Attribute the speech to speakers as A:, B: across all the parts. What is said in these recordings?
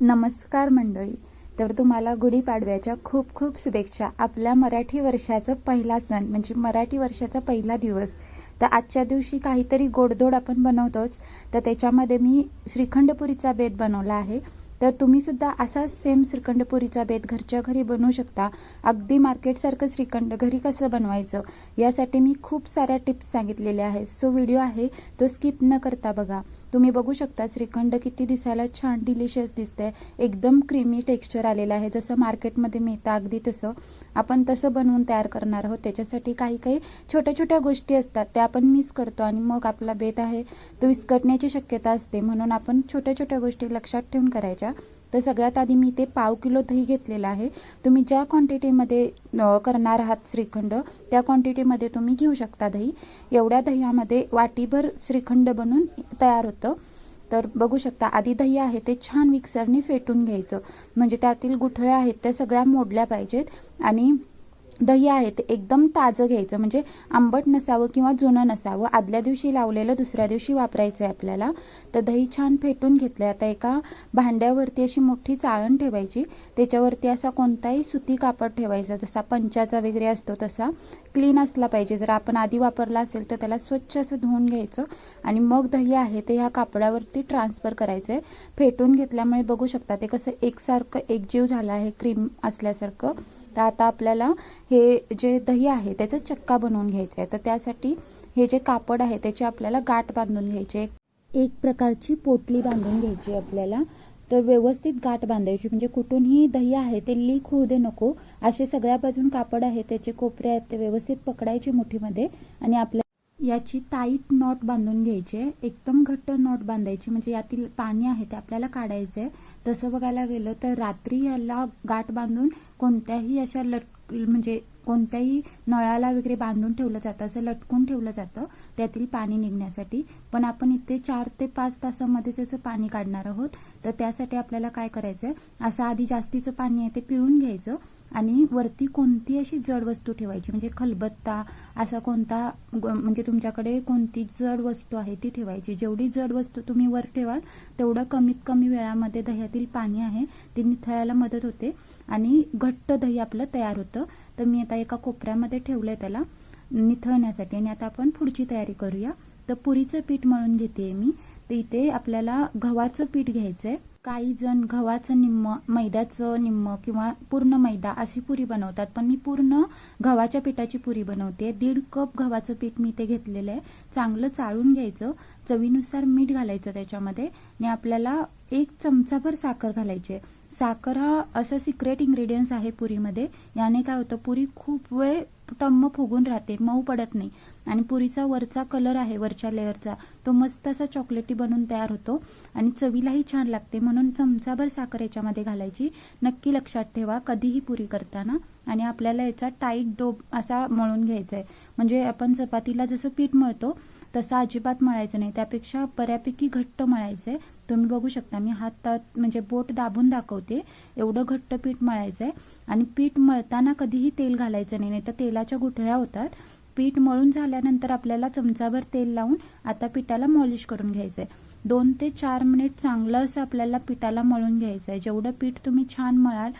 A: नमस्कार मंडळी. तर तुम्हाला गुढीपाडव्याच्या खूप खूप शुभेच्छा. आपल्या मराठी वर्षाचा पहिला सण म्हणजे मराठी वर्षाचा पहिला दिवस. तर आजच्या दिवशी काहीतरी गोडधोड आपण बनवतोच. तर त्याच्यामध्ये मी श्रीखंडपुरीचा बेत बनवला आहे. तर तुम्ही सुद्धा असाच सेम श्रीखंडपुरीचा बेत घरच्या घरी बनवू शकता. अगदी मार्केटसारखं श्रीखंड घरी कसं बनवायचं? यासाठी मी खूप साऱ्या टिप्स सांगितलेल्या आहेत. सो व्हिडिओ आहे तो स्किप न करता बघा. तुम्ही बघू शकता श्रीखंड किती दिसायला छान डिलिशियस दिसतंय. एकदम क्रीमी टेक्स्चर आलेलं आहे. जसं मार्केटमध्ये मिळतं अगदी तसं. आपण तसं बनवून तयार करणार आहोत. त्याच्यासाठी काही काही छोट्या छोट्या गोष्टी असतात. त्या आपण मिस करतो आणि मग आपला बेत आहे तो विस्कटण्याची शक्यता असते. म्हणून आपण छोट्या छोट्या गोष्टी लक्षात ठेवून करायच्या. तर सगळ्यात आधी मी ते पाव किलो दही घेतलेलं आहे. तुम्ही ज्या क्वांटिटीमध्ये करणार आहात श्रीखंड त्या क्वांटिटीमध्ये तुम्ही घेऊ शकता दही. एवढ्या दह्यामध्ये वाटीभर श्रीखंड बनून तयार होतं. तर बघू शकता आधी दही आहे ते छान मिक्सरने फेटून घ्यायचं. म्हणजे त्यातील गुठळ्या आहेत त्या सगळ्या मोडल्या पाहिजेत. आणि दही आहे ते एकदम ताजं घ्यायचं. म्हणजे आंबट नसावं किंवा जुनं नसावं. आदल्या दिवशी लावलेलं दुसऱ्या दिवशी वापरायचं आहे आपल्याला. तर दही छान फेटून घेतलं आता एका भांड्यावरती अशी मोठी चाळण ठेवायची. त्याच्यावरती असा कोणताही सुती कापड ठेवायचा. जसा पंचाचा वगैरे असतो तसा क्लीन असला पाहिजे. जर आपण आधी वापरला असेल तर त्याला स्वच्छ असं धुवून घ्यायचं. आणि मग दही आहे ते ह्या कापडावरती ट्रान्सफर करायचं आहे फेटून घेतल्यामुळे बघू शकता ते कसं एकसारखं एकजीव झालं आहे क्रीम असल्यासारखं. तर आता आपल्याला हे जे दही आहे त्याचा चक्का बनवून घ्यायचा आहे. तर त्यासाठी हे जे कापड आहे त्याची आपल्याला गाठ बांधून घ्यायची. एक प्रकारची पोटली बांधून घ्यायची आहे आपल्याला. तर व्यवस्थित गाठ बांधायची. म्हणजे कुठूनही दही आहे ते लीक होऊ दे नको. असे सगळ्या बाजून कापड आहे त्याचे कोपरे आहेत ते व्यवस्थित पकडायचे मुठीमध्ये. आणि आपल्या याची टाईट नॉट बांधून घ्यायची. आहे एकदम घट्ट नॉट बांधायची. म्हणजे यातील पाणी आहे ते आपल्याला काढायचं आहे तसं बघायला गेलं तर रात्री याला गाठ बांधून कोणत्याही अशा लट म्हणजे कोणत्याही नळाला वगैरे बांधून ठेवलं जातं असं लटकून ठेवलं जातं त्यातील पाणी निघण्यासाठी. पण आपण इथे चार ते पाच तासामध्ये त्याचं पाणी काढणार आहोत. तर त्यासाठी आपल्याला काय करायचं आहे असं आधी जास्तीचं पाणी आहे ते पिळून घ्यायचं. आणि वरती कोणती अशी जड वस्तू ठेवायची? म्हणजे खलबत्ता असा कोणता ग- म्हणजे तुमच्याकडे कोणती जड वस्तू आहे ती ठेवायची. जेवढी जड वस्तू तुम्ही वर ठेवाल तेवढं कमीत कमी वेळामध्ये दह्यातील पाणी आहे ते निथळायला मदत होते आणि घट्ट दही आपलं तयार होतं. तर मी आता एका कोपऱ्यामध्ये ठेवलं आहे त्याला निथळण्यासाठी आणि आता आपण पुढची तयारी करूया. तर पुरीचं पीठ मळून घेते मी. तर इथे आपल्याला गव्हाचं पीठ घ्यायचं आहे काही जण गव्हाचं निम्म मैद्याचं निम्म किंवा पूर्ण मैदा अशी पुरी बनवतात. पण मी पूर्ण गव्हाच्या पिठाची पुरी बनवते. दीड कप गव्हाचं पीठ मी ते घेतलेलं आहे. चांगलं चाळून घ्यायचं. चवीनुसार मीठ घालायचं त्याच्यामध्ये. आणि आपल्याला एक चमचाभर साखर घालायची आहे. साखर हा असा सिक्रेट इंग्रेडियंट्स आहे पुरीमध्ये. याने काय होतं पुरी खूप वेळ टम्म फुगून राहते. मऊ पडत नाही. आणि पुरीचा वरचा कलर आहे वरच्या लेअरचा तो मस्त असा चॉकलेटी बनून तयार होतो आणि चवीलाही छान लागते. म्हणून चमचाभर साखर याच्यामध्ये घालायची. नक्की लक्षात ठेवा कधीही पुरी करताना. आणि आपल्याला याचा टाईट डोब असा मळून घ्यायचा आहे म्हणजे आपण चपातीला जसं पीठ मळतो तसं अजिबात मळायचं नाही. त्यापेक्षा बऱ्यापैकी घट्ट मळायचं आहे तुम्ही बघू शकता मी हातात म्हणजे बोट दाबून दाखवते. एवढं घट्ट पीठ मळायचं आहे आणि पीठ मळताना कधीही तेल घालायचं नाही नाही तर तेलाच्या गुठळ्या होतात. पीठ मळून झाल्यानंतर आपल्याला चमचाभर तेल लावून आता पिठाला मॉलिश करून घ्यायचं आहे दोन ते चार मिनिट चांगलं असं आपल्याला पिठाला मळून घ्यायचं आहे जेवढं पीठ तुम्ही छान मळाल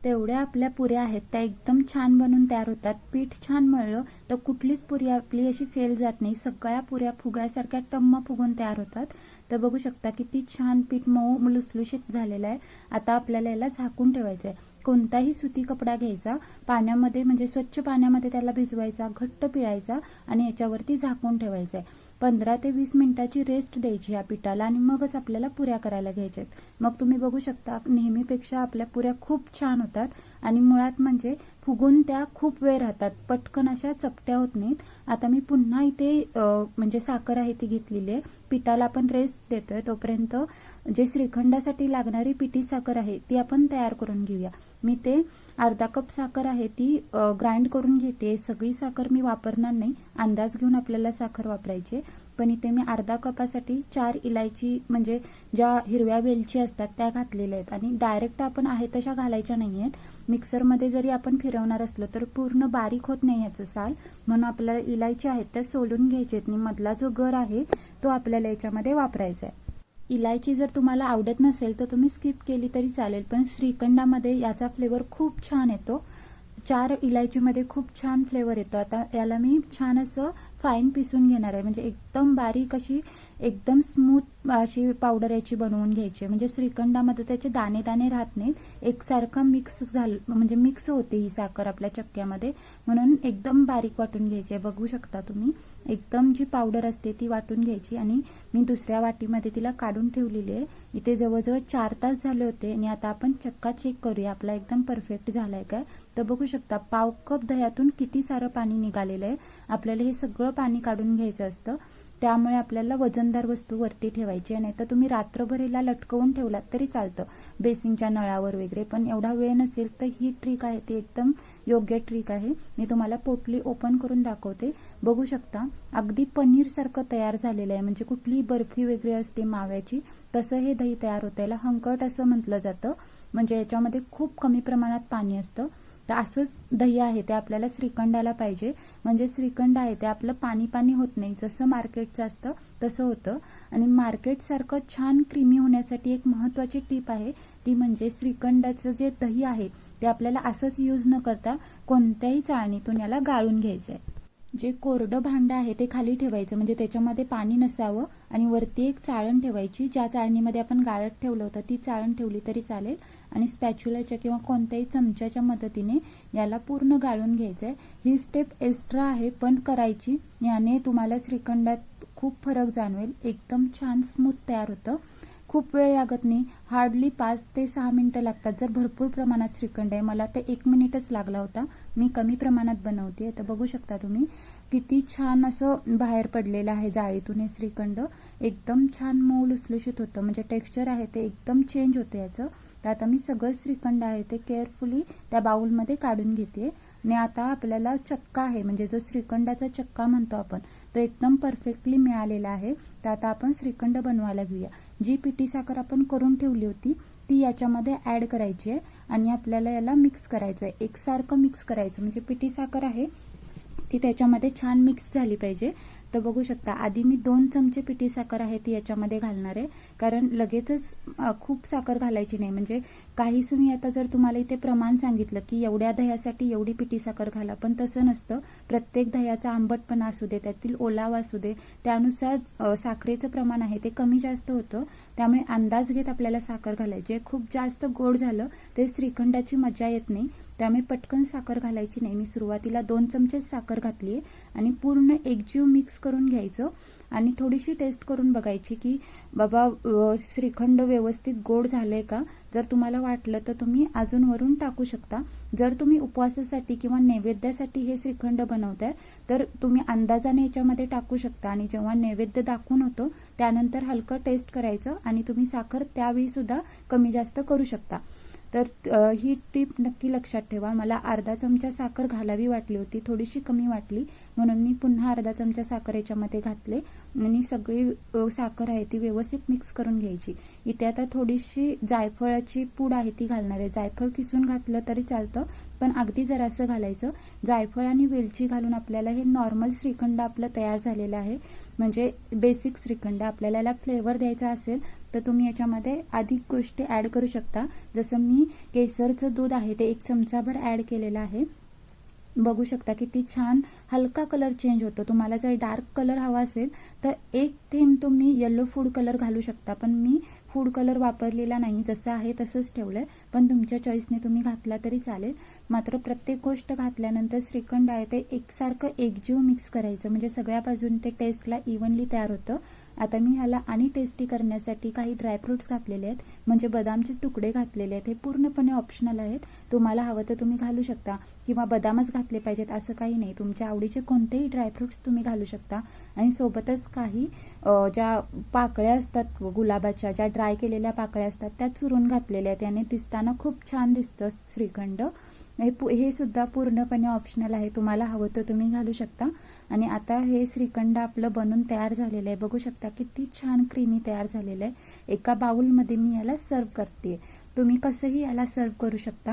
A: तेवढ्या आपल्या पुऱ्या आहेत. त्या एकदम छान बनून तयार होतात. पीठ छान मळलं तर कुठलीच पुरी आपली अशी फेल जात नाही. सगळ्या पुऱ्या फुग्यासारख्या टम्म फुगून तयार होतात. तर बघू शकता किती छान पीठ मऊ लुसलुशीत झालेलं आहे. आता आपल्याला याला झाकून ठेवायचं आहे कोणताही सुती कपडा घ्यायचा पाण्यामध्ये म्हणजे स्वच्छ पाण्यामध्ये त्याला भिजवायचा घट्ट पिळायचा आणि याच्यावरती झाकून ठेवायचं आहे पंधरा ते वीस मिनिटाची रेस्ट द्यायची या पिठाला आणि मगच आपल्याला पुऱ्या करायला घ्यायच्या आहेत मग तुम्ही बघू शकता नेहमीपेक्षा आपल्या पुऱ्या खूप छान होतात. आणि मुळात म्हणजे फुगून त्या खूप वेळ राहतात. पटकन अशा चपट्या होत नाहीत. आता मी पुन्हा इथे म्हणजे साखर आहे ती घेतलेली आहे. पिठाला आपण रेस्ट देतोय तोपर्यंत. जे श्रीखंडासाठी लागणारी पिठी साखर आहे ती आपण तयार करून घेऊया. मी ते अर्धा कप साखर आहे ती ग्राइंड करून घेते. सगळी साखर मी वापरणार नाही. अंदाज घेऊन आपल्याला साखर वापरायची आहे. पण इथे मी अर्धा कपासाठी चार इलायची म्हणजे ज्या हिरव्या वेलची असतात त्या घातलेल्या आहेत. आणि डायरेक्ट आपण आहे तशा घालायच्या नाही आहेत मिक्सरमध्ये जरी आपण फिरवणार असलो तर पूर्ण बारीक होत नाही याचं साल. म्हणून आपल्याला इलायची आहेत त्या सोलून घ्यायचे आहेत. आणि मधला जो गर आहे तो आपल्याला याच्यामध्ये वापरायचा आहे. इलायची जर तुम्हाला आवडत नसेल तर तुम्ही स्किप केली तरी चालेल. पण श्रीखंडामध्ये याचा फ्लेवर खूप छान येतो. चार इलायचीमध्ये खूप छान फ्लेवर येतो. आता याला मी छान असं फाईन पिसून घेणार आहे. म्हणजे एकदम बारीक अशी एकदम स्मूथ अशी पावडर याची बनवून घ्यायची आहे. म्हणजे श्रीखंडामध्ये त्याचे दाणे दाणे राहत नाहीत. एकसारखा मिक्स झालं म्हणजे मिक्स होते ही साखर आपल्या चक्क्यामध्ये. म्हणून एकदम बारीक वाटून घ्यायची आहे. बघू शकता तुम्ही. एकदम जी पावडर असते ती वाटून घ्यायची आणि मी दुसऱ्या वाटीमध्ये तिला काढून ठेवलेली आहे. इथे जवळजवळ चार तास झाले होते आणि आता आपण चक्का चेक करूया. आपला एकदम परफेक्ट झालाय काय? तर बघू शकता पाव कप दह्यातून किती सारं पाणी निघालेलं आहे. आपल्याला हे सगळं पाणी काढून घ्यायचं असतं त्यामुळे आपल्याला वजनदार वस्तू वरती ठेवायची आहे. नाही तर तुम्ही रात्रभर हिला लटकवून ठेवलात तरी चालतं. बेसिंगच्या नळावर वगैरे पण एवढा वेळ नसेल तर ही ट्रिक आहे ती एकदम योग्य ट्रिक आहे. मी तुम्हाला पोटली ओपन करून दाखवते. बघू शकता अगदी पनीरसारखं तयार झालेलं आहे. म्हणजे कुठली बर्फी वगैरे असते माव्याची तसं हे दही तयार होतं. याला हंकट असं म्हटलं जातं. म्हणजे याच्यामध्ये खूप कमी प्रमाणात पाणी असतं. तर असंच दही आहे ते आपल्याला श्रीखंडाला पाहिजे. म्हणजे श्रीखंड आहे ते आपलं पाणी पाणी होत नाही. जसं मार्केटचं असतं तसं होतं. आणि मार्केटसारखं छान क्रीमी होण्यासाठी एक महत्त्वाची टीप आहे ती म्हणजे श्रीखंडाचं जे दही आहे ते आपल्याला असंच यूज न करता कोणत्याही चाळणीतून याला गाळून घ्यायचं आहे जे कोरडं भांडं आहे ते खाली ठेवायचं. म्हणजे त्याच्यामध्ये पाणी नसावं आणि वरती एक चाळण ठेवायची. ज्या चाळणीमध्ये आपण गाळत ठेवलं होतं ती चाळण ठेवली तरी चालेल. आणि स्पॅच्युलाच्या किंवा कोणत्याही चमच्याच्या मदतीने याला पूर्ण गाळून घ्यायचं आहे ही स्टेप एक्स्ट्रा आहे पण करायची याने तुम्हाला श्रीखंडात खूप फरक जाणवेल. एकदम छान स्मूथ तयार होतं. खूप वेळ लागत नाही. हार्डली पाच ते सहा मिनटं लागतात. जर भरपूर प्रमाणात श्रीखंड आहे मला ते एक मिनिटच लागला होता. मी कमी प्रमाणात बनवते तर बघू शकता तुम्ही किती छान असं बाहेर पडलेलं आहे जाळीतून हे श्रीखंड. एकदम छान मऊ लुसलुशीत होतं. म्हणजे टेक्स्चर आहे ते एकदम चेंज होतं याचं. तर आता मी सगळं श्रीखंड आहे ते केअरफुली त्या बाऊलमध्ये काढून घेते. आणि आता आपल्याला चक्का आहे म्हणजे जो श्रीखंडाचा चक्का म्हणतो आपण तो एकदम परफेक्टली मिळालेला आहे. तर आता आपण श्रीखंड बनवायला घेऊया. जी पिठी साखर आपण करून ठेवली होती ती याच्यामध्ये ॲड करायची आहे. आणि आपल्याला याला मिक्स करायचं आहे एकसारखं मिक्स करायचं. म्हणजे पिठी साखर आहे ती त्याच्यामध्ये छान मिक्स झाली पाहिजे. तर बघू शकता. आधी मी दोन चमचे पिठी साखर आहे ती याच्यामध्ये घालणार आहे. कारण लगेचच खूप साखर घालायची नाही. म्हणजे काहीच मी आता जर तुम्हाला इथे प्रमाण सांगितलं की एवढ्या दह्यासाठी एवढी पिठी साखर घाला पण तसं नसतं. प्रत्येक दह्याचा आंबटपणा असू दे त्यातील ओलावा असू दे त्यानुसार साखरेचं प्रमाण आहे ते कमी जास्त होतं. त्यामुळे अंदाज घेत आपल्याला साखर घालायची खूप जास्त गोड झालं ते श्रीखंडाची मजा येत नाही. त्यामुळे पटकन साखर घालायची नाही. मी सुरुवातीला दोन चमचेच साखर घातली आहे आणि पूर्ण एकजीव मिक्स करून घ्यायचं. आणि थोडीशी टेस्ट करून बघायची की बाबा श्रीखंड व्यवस्थित गोड झालंय का? जर तुम्हाला वाटलं तर तुम्ही अजून वरून टाकू शकता. जर तुम्ही उपवासासाठी किंवा नैवेद्यासाठी हे श्रीखंड बनवताय तर तुम्ही अंदाजाने याच्यामध्ये टाकू शकता. आणि जेव्हा नैवेद्य दाखवून होतो त्यानंतर हलकं टेस्ट करायचं आणि तुम्ही साखर त्यावेळी सुद्धा कमी जास्त करू शकता. तर ही टीप नक्की लक्षात ठेवा. मला अर्धा चमचा साखर घालावी वाटली होती थोडीशी कमी वाटली. म्हणून मी पुन्हा अर्धा चमचा साखर याच्यामध्ये घातले आणि सगळी साखर आहे ती व्यवस्थित मिक्स करून घ्यायची. इथे आता थोडीशी जायफळाची पूड आहे ती घालणार आहे. जायफळ किसून घातलं तरी चालतं पण अगदी जरासं घालायचं. जायफळ आणि वेलची घालून आपल्याला हे नॉर्मल श्रीखंड आपलं तयार झालेलं आहे. म्हणजे बेसिक श्रीखंड आपल्याला याला फ्लेवर द्यायचा असेल तर तुम्ही याच्यामध्ये अधिक गोष्टी ॲड करू शकता. जसं मी केसरचं दूध आहे ते एक चमचाभर ॲड केलेलं आहे. बघू शकता किती छान हलका कलर चेंज होतो. तुम्हाला जर डार्क कलर हवा असेल तर एक थेंब तुम्ही येलो फूड कलर घालू शकता. पण मी फूड कलर वापरलेला नाही. जसं आहे तसंच ठेवलं आहे पण तुमच्या चॉईसने तुम्ही घातला तरी चालेल. मात्र प्रत्येक गोष्ट घातल्यानंतर श्रीखंड आहे ते एकसारखं एकजीव मिक्स करायचं. म्हणजे सगळ्या बाजून ते टेस्टला इव्हनली तयार होतं. आता मी ह्याला आणि टेस्टी करण्यासाठी काही ड्रायफ्रुट्स घातलेले आहेत. म्हणजे बदामचे तुकडे घातलेले आहेत. हे पूर्णपणे ऑप्शनल आहेत. तुम्हाला हवं तर तुम्ही घालू शकता. किंवा बदामच घातले पाहिजेत असं काही नाही. तुमच्या आवडीचे कोणतेही ड्रायफ्रुट्स तुम्ही घालू शकता. आणि सोबतच काही ज्या पाकळ्या असतात गुलाबाच्या ज्या ड्राय केलेल्या पाकळ्या असतात त्या चुरून घातलेल्या आहेत. याने दिसताना खूप छान दिसतं श्रीखंड. हे पु हे सुद्धा पूर्णपणे ऑप्शनल आहे. तुम्हाला हवं तर तुम्ही घालू शकता. आणि आता हे श्रीखंड आपलं बनून तयार झालेलं आहे. बघू शकता किती छान क्रीमी तयार झालेलं आहे. एका बाउलमध्ये मी याला सर्व करते. तुम्ही कसंही याला सर्व करू शकता.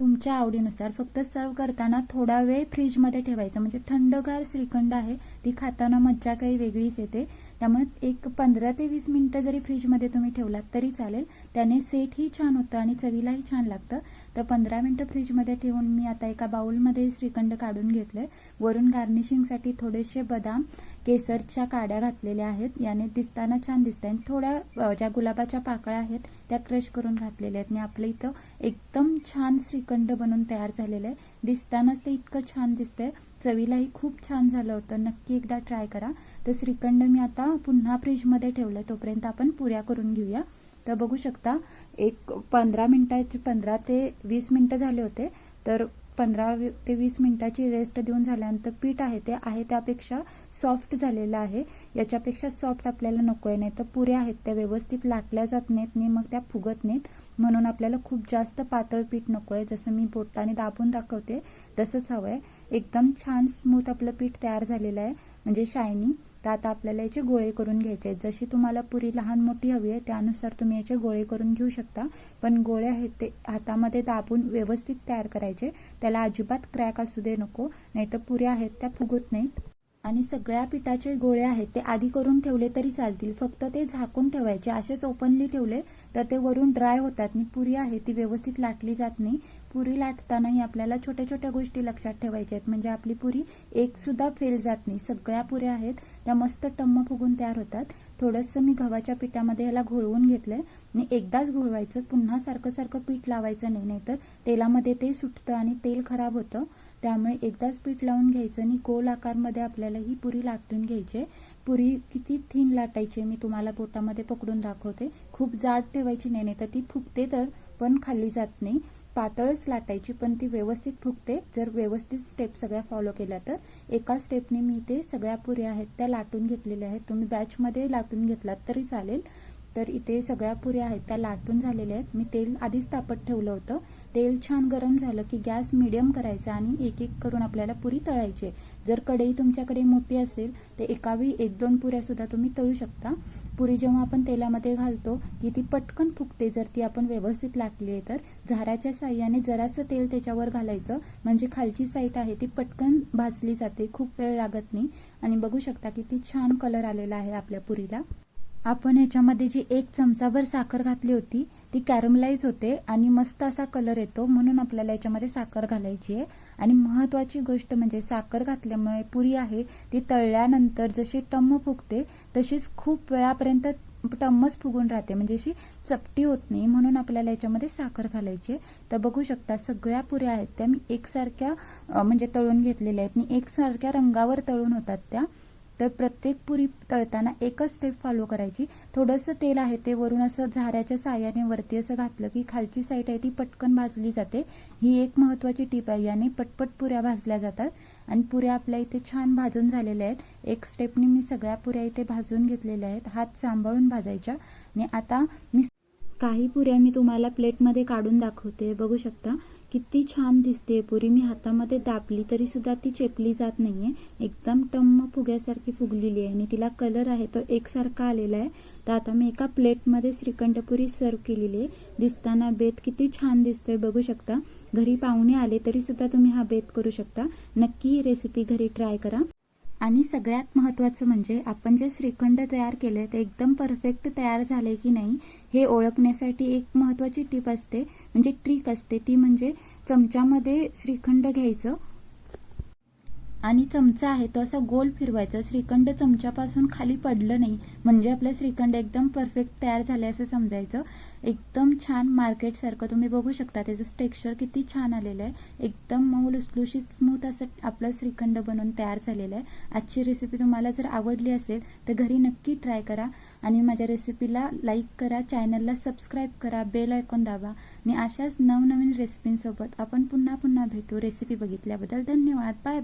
A: तुमच्या आवडीनुसार फक्त सर्व करताना थोडा वेळ फ्रीजमध्ये ठेवायचा. म्हणजे थंडगार श्रीखंड आहे. ती खाताना मज्जा काही वेगळीच येते. त्यामुळे एक पंधरा ते वीस मिनटं जरी फ्रीजमध्ये तुम्ही ठेवलात तरी चालेल. त्याने सेटही छान होतं आणि चवीलाही छान लागतं. तर पंधरा मिनटं फ्रीजमध्ये ठेवून मी आता एका बाउलमध्ये श्रीखंड काढून घेतले वरून गार्निशिंगसाठी थोडेसे बदाम केसरच्या काड्या घातलेल्या आहेत. याने दिसताना छान दिसत आहे थोड्या ज्या गुलाबाच्या पाकळ्या आहेत त्या क्रश करून घातलेल्या आहेत. आणि आपलं इथं एकदम छान श्रीखंड बनून तयार झालेलं आहे. दिसतानाच ते इतकं छान दिसतंय. चवीलाही खूप छान झालं होतं. नक्की एकदा ट्राय करा. तर श्रीखंड मी आता पुन्हा फ्रीजमध्ये ठेवलं तोपर्यंत आपण पुऱ्या करून घेऊया. तर बघू शकता एक पंधरा मिनटाची पंधरा ते वीस मिनटं झाले होते. तर पंधरा ते वीस मिनिटाची रेस्ट देऊन झाल्यानंतर पीठ आहे ते आहे त्यापेक्षा सॉफ्ट झालेलं आहे. याच्यापेक्षा सॉफ्ट आपल्याला नको आहे नाही तर पुऱ्या आहेत त्या व्यवस्थित लाटल्या जात नाहीत आणि मग त्या फुगत नाहीत. म्हणून आपल्याला खूप जास्त पातळ पीठ नको आहे. जसं मी बोटाने दाबून दाखवते तसंच हवं आहे. एकदम छान स्मूथ आपलं पीठ तयार झालेलं आहे. म्हणजे शायनी तर आता आपल्याला याचे गोळे करून घ्यायचे आहेत. जशी तुम्हाला पुरी लहान मोठी हवी आहे त्यानुसार तुम्ही याचे गोळे करून घेऊ शकता. पण गोळे आहेत ते हातामध्ये दाबून व्यवस्थित तयार करायचे. त्याला अजिबात क्रॅक असू दे नको नाहीतर पुऱ्या आहेत त्या फुगत नाहीत. आणि सगळ्या पिठाचे गोळे आहेत ते आधी करून ठेवले तरी चालतील. फक्त ते झाकून ठेवायचे. असेच ओपनली ठेवले तर ते वरून ड्राय होतात. आणि पुरी आहे ती व्यवस्थित लाटली जात नाही. पुरी लाटतानाही आपल्याला छोट्या छोट्या गोष्टी लक्षात ठेवायच्या आहेत. म्हणजे आपली पुरी एक सुद्धा फेल जात नाही. सगळ्या पुऱ्या आहेत त्या मस्त टम्म फुगून तयार होतात. थोडंसं मी गव्हाच्या पिठामध्ये याला घोळवून घेतलंय. आणि एकदाच घोळवायचं. पुन्हा सारखं सारखं पीठ लावायचं नाही नाहीतर तेलामध्ये ते सुटतं आणि तेल खराब होतं. त्यामुळे एकदाच पीठ लावून घ्यायचं आणि गोल आकारमध्ये आपल्याला ही पुरी लाटून घ्यायची पुरी किती थिन लाटायची मी तुम्हाला पोटामध्ये पकडून दाखवते. खूप जाड ठेवायची नाही नाही तर ती फुगते तर पण खाल्ली जात नाही. पातळच लाटायची पण ती व्यवस्थित फुगते. जर व्यवस्थित स्टेप सगळ्या फॉलो केल्या तर. एका स्टेपने मी ते सगळ्या पुऱ्या आहेत त्या लाटून घेतलेल्या आहेत. तुम्ही बॅचमध्ये लाटून घेतलात तरी चालेल. तर इथे सगळ्या पुऱ्या आहेत त्या लाटून झालेल्या आहेत. मी तेल आधीच तापत ठेवलं होतं. तेल छान गरम झालं की गॅस मिडियम करायचा आणि एक एक करून आपल्याला पुरी तळायची आहे. जर कढई तुमच्याकडे मोठी असेल तर एकावेळी एक दोन पुऱ्या सुद्धा तुम्ही तळू शकता. पुरी जेव्हा आपण तेलामध्ये घालतो की ती पटकन फुगते जर ती आपण व्यवस्थित लाटली आहे तर. झाऱ्याच्या साह्याने जरासं तेल त्याच्यावर घालायचं. म्हणजे खालची साईट आहे ती पटकन भाजली जाते खूप वेळ लागत नाही. आणि बघू शकता की ती छान कलर आलेला आहे आपल्या पुरीला. आपण याच्यामध्ये जी एक चमचाभर साखर घातली होती ती कॅरमलाइज होते आणि मस्त असा कलर येतो म्हणून आपल्याला याच्यामध्ये साखर घालायची आहे. आणि महत्त्वाची गोष्ट म्हणजे साखर घातल्यामुळे पुरी आहे ती तळल्यानंतर जशी टम्म फुगते तशीच खूप वेळापर्यंत टम्मच फुगून राहते. म्हणजे अशी चपटी होत नाही म्हणून आपल्याला याच्यामध्ये साखर घालायची आहे. तर बघू शकता सगळ्या पुऱ्या आहेत त्या मी एकसारख्या म्हणजे तळून घेतलेल्या आहेत. आणि एकसारख्या रंगावर तळून होतात त्या. तर प्रत्येक पुरी तळताना एकच स्टेप फॉलो करायची. थोडंसं तेल आहे ते वरून असं झाऱ्याच्या साह्याने वरती असं घातलं की खालची साईड आहे ती पटकन भाजली जाते. ही एक महत्त्वाची टीप आहे. याने पटपट पुऱ्या भाजल्या जातात. आणि पुऱ्या आपल्या इथे छान भाजून झालेल्या आहेत. एक स्टेपनी मी सगळ्या पुऱ्या इथे भाजून घेतलेल्या आहेत. हात सांभाळून भाजायच्या. आणि आता मी काही पुऱ्या मी तुम्हाला प्लेटमध्ये काढून दाखवते. बघू शकता. किती छान दिसते पुरी मी हातामध्ये दाबली तरी सुद्धा ती चेपली जात नाहीये. एकदम टम्म फुग्यासारखी फुगलेली आहे आणि तिला कलर आहे तो एकसारखा आलेला आहे. तर आता मी एका प्लेटमध्ये श्रीखंडपुरी सर्व केलेली आहे. दिसताना बेत किती छान दिसतोय बघू शकता. घरी पाहुणे आले तरी सुद्धा तुम्ही हा बेत करू शकता. नक्की ही रेसिपी घरी ट्राय करा. आणि सगळ्यात महत्त्वाचं म्हणजे आपण जे श्रीखंड तयार केले ते एकदम परफेक्ट तयार झाले की नाही हे ओळखण्यासाठी एक महत्त्वाची टीप असते. म्हणजे ट्रिक असते ती म्हणजे चमच्यामध्ये श्रीखंड घ्यायचं आणि चमचा आहे तो असा गोल फिरवायचा. श्रीखंड चमच्यापासून खाली पडलं नाही. म्हणजे आपलं श्रीखंड एकदम परफेक्ट तयार झाले असं समजायचं. एकदम छान मार्केटसारखं तुम्ही बघू शकता. त्याचं टेक्स्चर किती छान आलेलं आहे. एकदम मऊ लुसलुशीत स्मूथ असं आपलं श्रीखंड बनवून तयार झालेलं आहे. आजची रेसिपी तुम्हाला जर आवडली असेल तर घरी नक्की ट्राय करा. आणि माझ्या रेसिपीला लाईक करा. चॅनलला सबस्क्राईब करा. बेल ऐकून दाबा. आणि अशाच नवनवीन रेसिपींसोबत आपण पुन्हा पुन्हा भेटू. रेसिपी बघितल्याबद्दल धन्यवाद. बाय